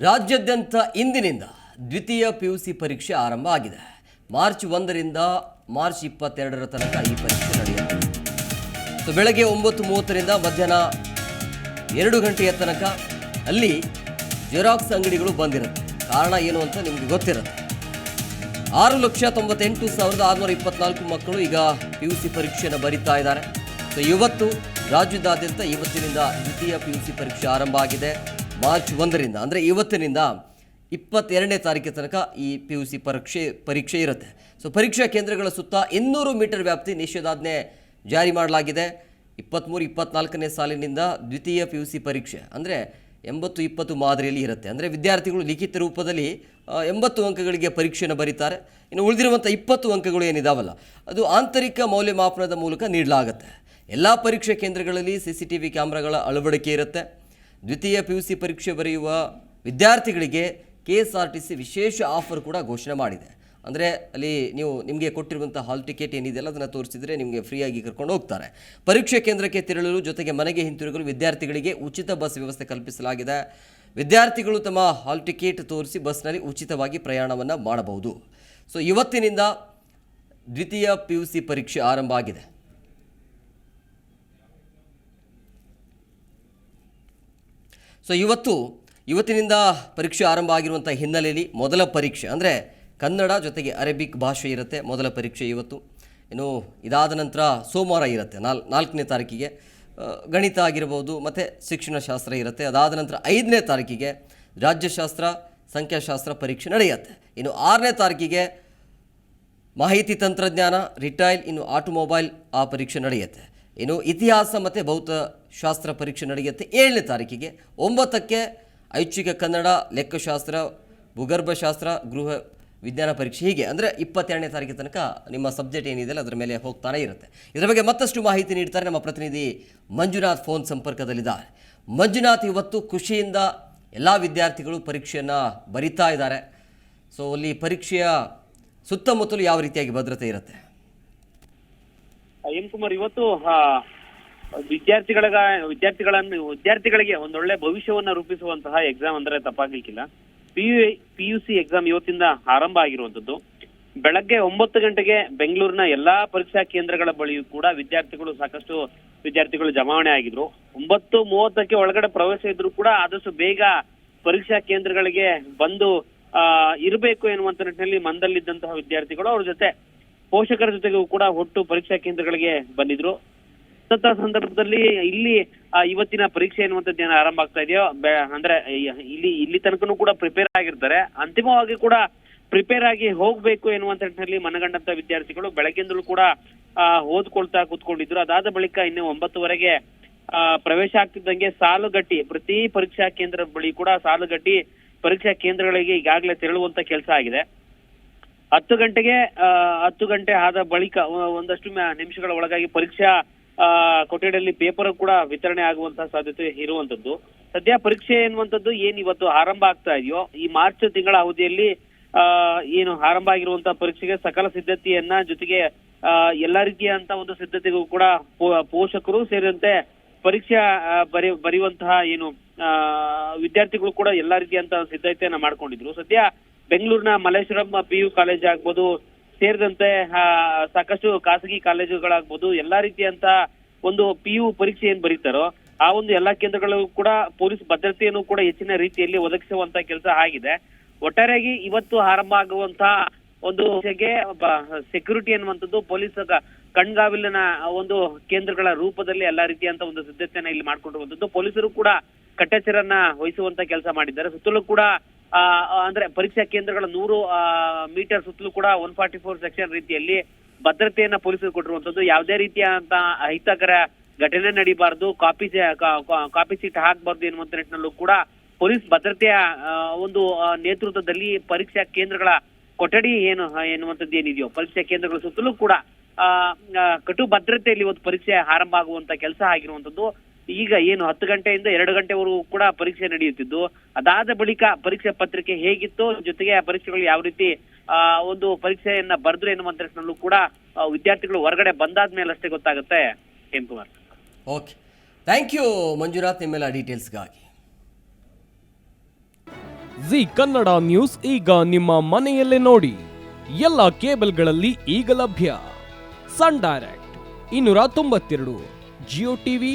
ರಾಜ್ಯಾದ್ಯಂತ ಇಂದಿನಿಂದ ದ್ವಿತೀಯ ಪಿ ಯು ಸಿ ಪರೀಕ್ಷೆ ಆರಂಭ ಆಗಿದೆ. ಮಾರ್ಚ್ ಒಂದರಿಂದ ಮಾರ್ಚ್ ಇಪ್ಪತ್ತೆರಡರ ತನಕ ಈ ಪರೀಕ್ಷೆ ನಡೆಯುತ್ತೆ. ಸೊ ಬೆಳಗ್ಗೆ ಒಂಬತ್ತು ಮೂವತ್ತರಿಂದ ಮಧ್ಯಾಹ್ನ ಎರಡು ಗಂಟೆಯ ತನಕ ಅಲ್ಲಿ ಜೆರಾಕ್ಸ್ ಅಂಗಡಿಗಳು ಬಂದಿರುತ್ತೆ. ಕಾರಣ ಏನು ಅಂತ ನಿಮಗೆ ಗೊತ್ತಿರುತ್ತೆ. ಆರು ಲಕ್ಷ ತೊಂಬತ್ತೆಂಟು ಸಾವಿರದ ಆರುನೂರ ಇಪ್ಪತ್ನಾಲ್ಕು ಮಕ್ಕಳು ಈಗ ಪಿ ಯು ಸಿ ಪರೀಕ್ಷೆಯನ್ನು ಬರೀತಾ ಇದ್ದಾರೆ. ಸೊ ಇವತ್ತು ರಾಜ್ಯದಾದ್ಯಂತ ಇವತ್ತಿನಿಂದ ದ್ವಿತೀಯ ಪಿ ಯು ಸಿ ಪರೀಕ್ಷೆ ಆರಂಭ ಆಗಿದೆ. ಮಾರ್ಚ್ ಒಂದರಿಂದ, ಅಂದರೆ ಇವತ್ತಿನಿಂದ ಇಪ್ಪತ್ತೆರಡನೇ ತಾರೀಕಿನ ತನಕ ಈ ಪಿ ಯು ಸಿ ಪರೀಕ್ಷೆ ಪರೀಕ್ಷೆ ಇರುತ್ತೆ. ಸೊ ಪರೀಕ್ಷಾ ಕೇಂದ್ರಗಳ ಸುತ್ತ ಇನ್ನೂರು ಮೀಟರ್ ವ್ಯಾಪ್ತಿ ನಿಷೇಧಾಜ್ಞೆ ಜಾರಿ ಮಾಡಲಾಗಿದೆ. ಇಪ್ಪತ್ತ್ಮೂರು ಇಪ್ಪತ್ನಾಲ್ಕನೇ ಸಾಲಿನಿಂದ ದ್ವಿತೀಯ ಪಿ ಯು ಸಿ ಪರೀಕ್ಷೆ, ಅಂದರೆ ಎಂಬತ್ತು, ಇಪ್ಪತ್ತು ಮಾದರಿಯಲ್ಲಿ ಇರುತ್ತೆ. ಅಂದರೆ ವಿದ್ಯಾರ್ಥಿಗಳು ಲಿಖಿತ ರೂಪದಲ್ಲಿ ಎಂಬತ್ತು ಅಂಕಗಳಿಗೆ ಪರೀಕ್ಷೆಯನ್ನು ಬರೀತಾರೆ. ಇನ್ನು ಉಳಿದಿರುವಂಥ ಇಪ್ಪತ್ತು ಅಂಕಗಳು ಏನಿದಾವಲ್ಲ, ಅದು ಆಂತರಿಕ ಮೌಲ್ಯಮಾಪನದ ಮೂಲಕ ನೀಡಲಾಗುತ್ತೆ. ಎಲ್ಲ ಪರೀಕ್ಷೆ ಕೇಂದ್ರಗಳಲ್ಲಿ ಸಿ ಸಿ ಟಿ ವಿ ಕ್ಯಾಮ್ರಾಗಳ ಅಳವಡಿಕೆ ಇರುತ್ತೆ. ದ್ವಿತೀಯ ಪಿ ಯು ಸಿ ಪರೀಕ್ಷೆ ಬರೆಯುವ ವಿದ್ಯಾರ್ಥಿಗಳಿಗೆ K S R T C ವಿಶೇಷ ಆಫರ್ ಕೂಡ ಘೋಷಣೆ ಮಾಡಿದೆ. ಅಂದರೆ ಅಲ್ಲಿ ನೀವು ನಿಮಗೆ ಕೊಟ್ಟಿರುವಂಥ ಹಾಲ್ ಟಿಕೆಟ್ ಏನಿದೆಯಲ್ಲ, ಅದನ್ನು ತೋರಿಸಿದರೆ ನಿಮಗೆ ಫ್ರೀಯಾಗಿ ಕರ್ಕೊಂಡು ಹೋಗ್ತಾರೆ. ಪರೀಕ್ಷೆ ಕೇಂದ್ರಕ್ಕೆ ತೆರಳಲು ಜೊತೆಗೆ ಮನೆಗೆ ಹಿಂತಿರುಗಲು ವಿದ್ಯಾರ್ಥಿಗಳಿಗೆ ಉಚಿತ ಬಸ್ ವ್ಯವಸ್ಥೆ ಕಲ್ಪಿಸಲಾಗಿದೆ. ವಿದ್ಯಾರ್ಥಿಗಳು ತಮ್ಮ ಹಾಲ್ ಟಿಕೆಟ್ ತೋರಿಸಿ ಬಸ್ನಲ್ಲಿ ಉಚಿತವಾಗಿ ಪ್ರಯಾಣವನ್ನು ಮಾಡಬಹುದು. ಸೊ ಇವತ್ತಿನಿಂದ ದ್ವಿತೀಯ ಪಿ ಯು ಸಿ ಪರೀಕ್ಷೆ ಆರಂಭ ಆಗಿದೆ. ಸೊ ಇವತ್ತು, ಇವತ್ತಿನಿಂದ ಪರೀಕ್ಷೆ ಆರಂಭ ಆಗಿರುವಂಥ ಹಿನ್ನೆಲೆಯಲ್ಲಿ ಮೊದಲ ಪರೀಕ್ಷೆ, ಅಂದರೆ ಕನ್ನಡ ಜೊತೆಗೆ ಅರೇಬಿಕ್ ಭಾಷೆ ಇರುತ್ತೆ ಮೊದಲ ಪರೀಕ್ಷೆ ಇವತ್ತು. ಇನ್ನು ಇದಾದ ನಂತರ ಸೋಮವಾರ ಇರುತ್ತೆ, ನಾಲ್, ನಾಲ್ಕನೇ ತಾರೀಕಿಗೆ. ಗಣಿತ ಆಗಿರ್ಬೋದು, ಮತ್ತು ಶಿಕ್ಷಣಶಾಸ್ತ್ರ ಇರುತ್ತೆ. ಅದಾದ ನಂತರ ಐದನೇ ತಾರೀಕಿಗೆ ರಾಜ್ಯಶಾಸ್ತ್ರ, ಸಂಖ್ಯಾಶಾಸ್ತ್ರ ಪರೀಕ್ಷೆ ನಡೆಯುತ್ತೆ. ಇನ್ನು ಆರನೇ ತಾರೀಕಿಗೆ ಮಾಹಿತಿ ತಂತ್ರಜ್ಞಾನ, ರಿಟೈಲ್, ಇನ್ನು ಆಟೋಮೊಬೈಲ್ ಆ ಪರೀಕ್ಷೆ ನಡೆಯುತ್ತೆ. ಇನ್ನು ಇತಿಹಾಸ ಮತ್ತು ಭೌತಶಾಸ್ತ್ರ ಪರೀಕ್ಷೆ ನಡೆಯುತ್ತೆ. ಏಳನೇ ತಾರೀಕಿಗೆ ಒಂಬತ್ತಕ್ಕೆ ಐಚ್ಛಿಕ ಕನ್ನಡ, ಲೆಕ್ಕಶಾಸ್ತ್ರ, ಭೂಗರ್ಭಶಾಸ್ತ್ರ, ಗೃಹ ವಿಜ್ಞಾನ ಪರೀಕ್ಷೆ ಹೀಗೆ. ಅಂದರೆ ಇಪ್ಪತ್ತೆರಡನೇ ತಾರೀಕಿನ ತನಕ ನಿಮ್ಮ ಸಬ್ಜೆಕ್ಟ್ ಏನಿದೆಯಲ್ಲ ಅದರ ಮೇಲೆ ಹೋಗ್ತಾನೆ ಇರುತ್ತೆ. ಇದರ ಬಗ್ಗೆ ಮತ್ತಷ್ಟು ಮಾಹಿತಿ ನೀಡ್ತಾರೆ ನಮ್ಮ ಪ್ರತಿನಿಧಿ ಮಂಜುನಾಥ್ ಫೋನ್ ಸಂಪರ್ಕದಲ್ಲಿದ್ದಾರೆ. ಮಂಜುನಾಥ್ ಇವತ್ತು ಖುಷಿಯಿಂದ ಎಲ್ಲ ವಿದ್ಯಾರ್ಥಿಗಳು ಪರೀಕ್ಷೆಯನ್ನು ಬರಿತಾ ಇದ್ದಾರೆ. ಸೊ ಅಲ್ಲಿ ಪರೀಕ್ಷೆಯ ಸುತ್ತಮುತ್ತಲು ಯಾವ ರೀತಿಯಾಗಿ ಭದ್ರತೆ ಇರುತ್ತೆ? ಎಂ ಕುಮಾರ್, ಇವತ್ತು ವಿದ್ಯಾರ್ಥಿಗಳ ವಿದ್ಯಾರ್ಥಿಗಳನ್ನು, ವಿದ್ಯಾರ್ಥಿಗಳಿಗೆ ಒಂದೊಳ್ಳೆ ಭವಿಷ್ಯವನ್ನ ರೂಪಿಸುವಂತಹ ಎಕ್ಸಾಮ್ ಅಂದ್ರೆ ತಪ್ಪಾಗ್ಲಿಕ್ಕಿಲ್ಲ. P U P U C exam ಇವತ್ತಿಂದ ಆರಂಭ ಆಗಿರುವಂತದ್ದು ಬೆಳಗ್ಗೆ ಒಂಬತ್ತು ಗಂಟೆಗೆ ಬೆಂಗಳೂರಿನ ಎಲ್ಲಾ ಪರೀಕ್ಷಾ ಕೇಂದ್ರಗಳ ಬಳಿಯೂ ಕೂಡ ವಿದ್ಯಾರ್ಥಿಗಳು ಸಾಕಷ್ಟು ವಿದ್ಯಾರ್ಥಿಗಳು ಜಮಾವಣೆ ಆಗಿದ್ರು. ಒಂಬತ್ತು ಮೂವತ್ತಕ್ಕೆ ಒಳಗಡೆ ಪ್ರವೇಶ ಇದ್ರು ಕೂಡ ಆದಷ್ಟು ಬೇಗ ಪರೀಕ್ಷಾ ಕೇಂದ್ರಗಳಿಗೆ ಬಂದು ಇರಬೇಕು ಎನ್ನುವಂತ ನಿಟ್ಟಿನಲ್ಲಿ ಮಂದಲ್ಲಿದ್ದಂತಹ ವಿದ್ಯಾರ್ಥಿಗಳು ಅವ್ರ ಜೊತೆ ಪೋಷಕರ ಜೊತೆಗೂ ಕೂಡ ಒಟ್ಟು ಪರೀಕ್ಷಾ ಕೇಂದ್ರಗಳಿಗೆ ಬಂದಿದ್ರು. ಅಂತ ಸಂದರ್ಭದಲ್ಲಿ ಇಲ್ಲಿ ಇವತ್ತಿನ ಪರೀಕ್ಷೆ ಎನ್ನುವಂಥದ್ದು ಏನು ಆರಂಭ ಆಗ್ತಾ ಇದೆಯೋ? ಅಂದ್ರೆ ಇಲ್ಲಿ ಇಲ್ಲಿ ತನಕನೂ ಕೂಡ ಪ್ರಿಪೇರ್ ಆಗಿರ್ತಾರೆ. ಅಂತಿಮವಾಗಿ ಕೂಡ ಪ್ರಿಪೇರ್ ಆಗಿ ಹೋಗ್ಬೇಕು ಎನ್ನುವಂತ ನಿಟ್ಟಿನಲ್ಲಿ ಮನಗಂಡಂತ ವಿದ್ಯಾರ್ಥಿಗಳು ಬೆಳಗ್ಗೆಂದಲೂ ಕೂಡ ಓದ್ಕೊಳ್ತಾ ಕೂತ್ಕೊಂಡಿದ್ರು. ಅದಾದ ಬಳಿಕ ಇನ್ನು ಒಂಬತ್ತುವರೆಗೆ ಪ್ರವೇಶ ಆಗ್ತಿದ್ದಂಗೆ ಸಾಲುಗಟ್ಟಿ, ಪ್ರತಿ ಪರೀಕ್ಷಾ ಕೇಂದ್ರ ಬಳಿ ಕೂಡ ಸಾಲುಗಟ್ಟಿ ಪರೀಕ್ಷಾ ಕೇಂದ್ರಗಳಿಗೆ ಈಗಾಗಲೇ ತೆರಳುವಂತ ಕೆಲಸ ಆಗಿದೆ. ಹತ್ತು ಗಂಟೆಗೆ ಹತ್ತು ಗಂಟೆ ಆದ ಬಳಿಕ ಒಂದಷ್ಟು ನಿಮಿಷಗಳ ಒಳಗಾಗಿ ಪರೀಕ್ಷಾ ಕೊಠಡಿಯಲ್ಲಿ ಪೇಪರ್ ಕೂಡ ವಿತರಣೆ ಆಗುವಂತಹ ಸಾಧ್ಯತೆ ಇರುವಂತದ್ದು ಸದ್ಯ ಪರೀಕ್ಷೆ ಎನ್ನುವಂಥದ್ದು ಏನ್ ಇವತ್ತು ಆರಂಭ ಆಗ್ತಾ ಇದೆಯೋ, ಈ ಮಾರ್ಚ್ ತಿಂಗಳ ಅವಧಿಯಲ್ಲಿ ಏನು ಆರಂಭ ಆಗಿರುವಂತಹ ಪರೀಕ್ಷೆಗೆ ಸಕಲ ಸಿದ್ಧತೆಯನ್ನ ಜೊತೆಗೆ ಎಲ್ಲಾ ರೀತಿಯಂತ ಒಂದು ಸಿದ್ಧತೆಗೂ ಕೂಡ ಪೋಷಕರು ಸೇರಿದಂತೆ ಪರೀಕ್ಷಾ ಬರಿ, ಬರೆಯುವಂತಹ ಏನು ವಿದ್ಯಾರ್ಥಿಗಳು ಕೂಡ ಎಲ್ಲಾ ರೀತಿಯಂತ ಸಿದ್ಧತೆಯನ್ನ ಮಾಡ್ಕೊಂಡಿದ್ರು. ಸದ್ಯ ಬೆಂಗಳೂರಿನ ಮಲ್ಲೇಶ್ವರಂ ಪಿ ಯು ಕಾಲೇಜ್ ಆಗ್ಬೋದು, ಸೇರಿದಂತೆ ಸಾಕಷ್ಟು ಖಾಸಗಿ ಕಾಲೇಜುಗಳಾಗ್ಬೋದು, ಎಲ್ಲಾ ರೀತಿಯಂತ ಒಂದು ಪಿ ಯು ಪರೀಕ್ಷೆ ಏನ್ ಬರೀತಾರೋ, ಆ ಒಂದು ಎಲ್ಲಾ ಕೇಂದ್ರಗಳು ಕೂಡ ಪೊಲೀಸ್ ಭದ್ರತೆಯನ್ನು ಕೂಡ ಹೆಚ್ಚಿನ ರೀತಿಯಲ್ಲಿ ಒದಗಿಸುವಂತ ಕೆಲಸ ಆಗಿದೆ. ಒಟ್ಟಾರೆಯಾಗಿ ಇವತ್ತು ಆರಂಭ ಆಗುವಂತ ಒಂದು ಸೆಕ್ಯೂರಿಟಿ ಅನ್ನುವಂಥದ್ದು ಪೊಲೀಸ್ ಕಣ್ಗಾವಿಲಿನ ಒಂದು ಕೇಂದ್ರಗಳ ರೂಪದಲ್ಲಿ ಎಲ್ಲಾ ರೀತಿಯಂತ ಒಂದು ಸಿದ್ಧತೆಯನ್ನ ಇಲ್ಲಿ ಮಾಡ್ಕೊಂಡಿರುವಂತದ್ದು ಪೊಲೀಸರು ಕೂಡ ಕಟ್ಟೆಚ್ಚರನ್ನ ವಹಿಸುವಂತ ಕೆಲಸ ಮಾಡಿದ್ದಾರೆ. ಸುತ್ತಲೂ ಕೂಡ ಅಂದ್ರೆ ಪರೀಕ್ಷಾ ಕೇಂದ್ರಗಳ ನೂರು ಮೀಟರ್ ಸುತ್ತಲೂ ಕೂಡ ಒನ್ ಫಾರ್ಟಿ ಫೋರ್ ಸೆಕ್ಷನ್ ರೀತಿಯಲ್ಲಿ ಭದ್ರತೆಯನ್ನ ಪೊಲೀಸರು ಕೊಟ್ಟಿರುವಂತದ್ದು ಯಾವುದೇ ರೀತಿಯಾದಂತ ಅಹಿತಕರ ಘಟನೆ ನಡೀಬಾರ್ದು. ಕಾಪಿ ಕಾಪಿ ಸೀಟ್ ಹಾಕಬಾರ್ದು ಎನ್ನುವಂತ ನಿಟ್ಟಿನಲ್ಲೂ ಕೂಡ ಪೊಲೀಸ್ ಭದ್ರತೆಯ ಒಂದು ನೇತೃತ್ವದಲ್ಲಿ ಪರೀಕ್ಷಾ ಕೇಂದ್ರಗಳ ಕೊಠಡಿ ಏನು ಎನ್ನುವಂಥದ್ದು ಏನಿದೆಯೋ ಪರೀಕ್ಷಾ ಕೇಂದ್ರಗಳ ಸುತ್ತಲೂ ಕೂಡ ಆ, ಕಟು ಭದ್ರತೆಯಲ್ಲಿ ಒಂದು ಪರೀಕ್ಷೆ ಆರಂಭ ಆಗುವಂತ ಕೆಲಸ ಆಗಿರುವಂತದ್ದು ಈಗ ಏನು ಹತ್ತು ಗಂಟೆಯಿಂದ ಎರಡು ಗಂಟೆವರೆಗೂ ಕೂಡ ಪರೀಕ್ಷೆ ನಡೆಯುತ್ತಿದ್ದು ಅದಾದ ಬಳಿಕ ಪರೀಕ್ಷೆ ಪತ್ರಿಕೆ ಹೇಗಿತ್ತು ಜೊತೆಗೆ ಆ ಪರೀಕ್ಷೆಗಳು ಯಾವ ರೀತಿ ಆ, ಒಂದು ಪರೀಕ್ಷೆಯನ್ನ ಬರೆದ್ರು ಎನ್ನುವಂತ ನಿಟ್ಟಿನಲ್ಲೂ ಕೂಡ ವಿದ್ಯಾರ್ಥಿಗಳು ಹೊರಗಡೆ ಬಂದಾದ ಮೇಲೆ ಅಷ್ಟೇ ಗೊತ್ತಾಗುತ್ತೆ. M Kumar okay thank you Manjunath ನಿಮ್ಮೆಲ್ಲ ಡೀಟೇಲ್ಸ್ಗಾಗಿ ಜಿ ಕನ್ನಡ ನ್ಯೂಸ್ ಈಗ ನಿಮ್ಮ ಮನೆಯಲ್ಲೇ ನೋಡಿ. ಎಲ್ಲ ಕೇಬಲ್ಗಳಲ್ಲಿ ಈಗ ಲಭ್ಯ. ಸನ್ ಡೈರೆಕ್ಟ್ ಇನ್ನೂರ ತೊಂಬತ್ತೆರಡು ಜಿಯೋ ಟಿವಿ